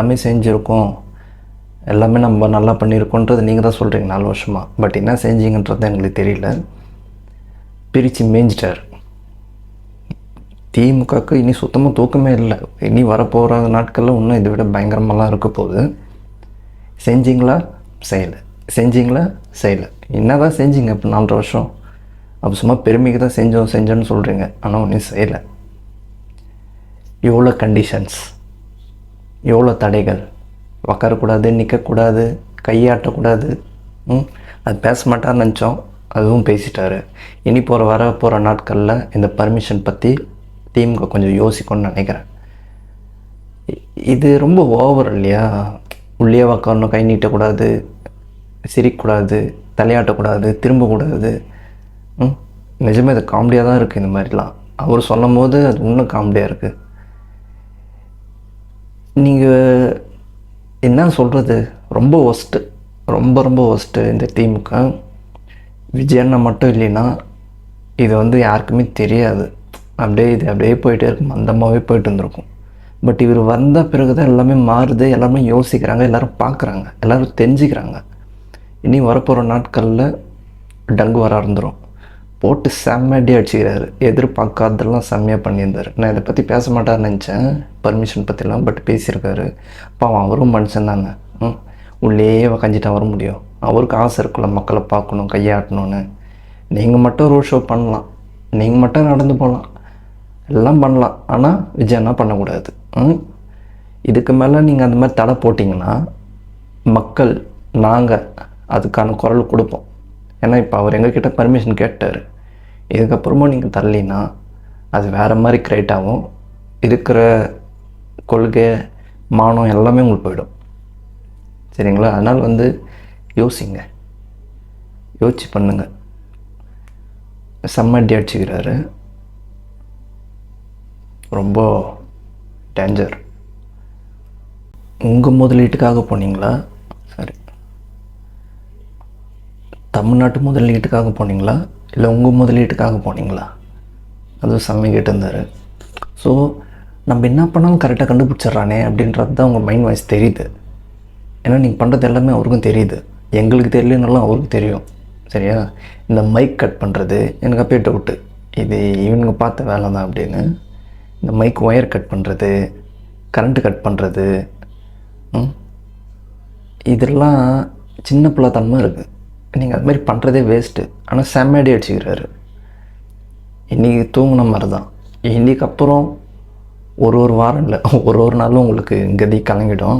எல்லாமே செஞ்சுருக்கோம். எல்லாமே நம்ம நல்லா பண்ணியிருக்கோன்றது நீங்கள் தான் சொல்கிறீங்க நாலு வருஷமாக பட் என்ன செஞ்சீங்கன்றது எங்களுக்கு தெரியல. பிரித்து மேய்ஞ்சிட்டார். திமுகவுக்கு இனி சுத்தமாக தூக்கமே இல்லை. இனி வரப்போகிற நாட்களில் இன்னும் இதை விட பயங்கரமாலாம் இருக்க போகுது. செஞ்சிங்களா? செய்யலை. செஞ்சீங்களா? செய்யலை. என்ன தான் செஞ்சீங்க இப்போ நாலரை வருஷம்? அப்போ சும்மா பெருமைக்கு தான் செஞ்சோம் செஞ்சோன்னு சொல்கிறீங்க ஆனால் ஒன்றும் செய்யலை. எவ்வளோ கண்டிஷன்ஸ் எவ்வளோ தடைகள்? உக்காரக்கூடாது நிற்கக்கூடாது கையாட்டக்கூடாது. ம்? அது பேச மாட்டார்னு நினச்சோம். அதுவும் பேசிட்டாரு. இனி போகிற வர போகிற நாட்களில் இந்த பர்மிஷன் பற்றி திமுக கொஞ்சம் யோசிக்கணும்னு நினைக்கிறேன். இது ரொம்ப ஓவர் இல்லையா? உள்ளே உக்காரணும் கை நீட்டக்கூடாது சிரிக்கக்கூடாது தலையாட்டக்கூடாது திரும்பக்கூடாது. ம்? நிஜமே இது காமெடியாக தான் இருக்குது இந்த மாதிரிலாம். அவர் சொல்லும் போது அது இன்னும் காமெடியாக இருக்குது நீங்கள் என்ன சொல்கிறது ரொம்ப ஒஸ்ட்டு ரொம்ப ரொம்ப ஒஸ்ட்டு இந்த திமுக விஜயண்ணா மட்டும் இல்லைன்னா இது வந்து யாருக்குமே தெரியாது. அப்படியே இது அப்படியே போயிட்டே இருக்கும். மந்தமாகவே போயிட்டு இருந்திருக்கும். பட் இவர் வந்த பிறகு தான் எல்லாமே மாறுது. எல்லாருமே யோசிக்கிறாங்க. எல்லோரும் பார்க்குறாங்க. எல்லோரும் தெரிஞ்சுக்கிறாங்க. இனி வரப்போகிற நாட்களில் டங்கு வர ஆரம்பிச்சிடும் போட்டு செம்மடி அடிச்சுக்கிறாரு. எதிர்பார்க்காததெல்லாம் செம்மையாக பண்ணியிருந்தார். நான் இதை பற்றி பேச மாட்டார்னு நினச்சேன். பர்மிஷன் பற்றிலாம் பட் பேசியிருக்காரு. பாவம் அவரும் மனுஷன் தானே. ம் உள்ளே உக்காஞ்சிட்டா வர முடியும். அவருக்கு ஆசை இருக்குல்ல மக்களை பார்க்கணும் கையாட்டணும்னு. நீங்கள் மட்டும் ரோட் ஷோ பண்ணலாம். நீங்கள் மட்டும் நடந்து போகலாம். எல்லாம் பண்ணலாம். ஆனால் விஜயன்னா பண்ணக்கூடாது. ம் இதுக்கு மேலே நீங்கள் அந்த மாதிரி தடை போட்டிங்கன்னா மக்கள் நாங்கள் அதுக்கான குரல் கொடுப்போம். ஏன்னா இப்போ அவர் எங்ககிட்ட பர்மிஷன் கேட்டார். இதுக்கப்புறமும் நீங்கள் தரலினா அது வேறு மாதிரி கிரியேட் ஆகும். இருக்கிற கொள்கை மானம் எல்லாமே உங்களுக்கு போயிடும். சரிங்களா? அதனால் வந்து யோசிங்க. யோசிச்சு பண்ணுங்க. செம்ம அடிச்சுக்கிறாரு. ரொம்ப டேஞ்சர் உங்கள் முதலீட்டுக்காக போனீங்களா? தமிழ்நாட்டு முதலீட்டுக்காக போனீங்களா? இல்லை உங்கள் முதலீட்டுக்காக போனீங்களா? அதுவும் செம்ம கேட்டிருந்தார். ஸோ நம்ம என்ன பண்ணாலும் கரெக்டாக கண்டுபிடிச்சிட்றானே அப்படின்றது தான் உங்கள் மைண்ட் வாய்ஸ் தெரியுது. ஏன்னா நீங்கள் பண்ணுறது எல்லாமே அவருக்கும் தெரியுது. எங்களுக்கு தெரியலனாலும் அவருக்கு தெரியும். சரியா? இந்த மைக் கட் பண்ணுறது எனக்கு அப்பயே டவுட்டு இது இவனுங்க பார்த்த வேலை தான் அப்படின்னு. இந்த மைக் ஒயர் கட் பண்ணுறது கரண்ட்டு கட் பண்ணுறது ம்? இதெல்லாம் சின்ன பிள்ளைத்தனமாக இருக்குது நீங்கள் அது மாதிரி பண்ணுறதே வேஸ்ட்டு ஆனால் செம்மடி அடிச்சுக்கிறாரு. இன்றைக்கி தூங்கின மாதிரி தான் இன்றைக்கி அப்புறம் ஒரு ஒரு வாரம் இல்லை ஒரு ஒரு நாளும் உங்களுக்கு கதி கலங்கிடும்.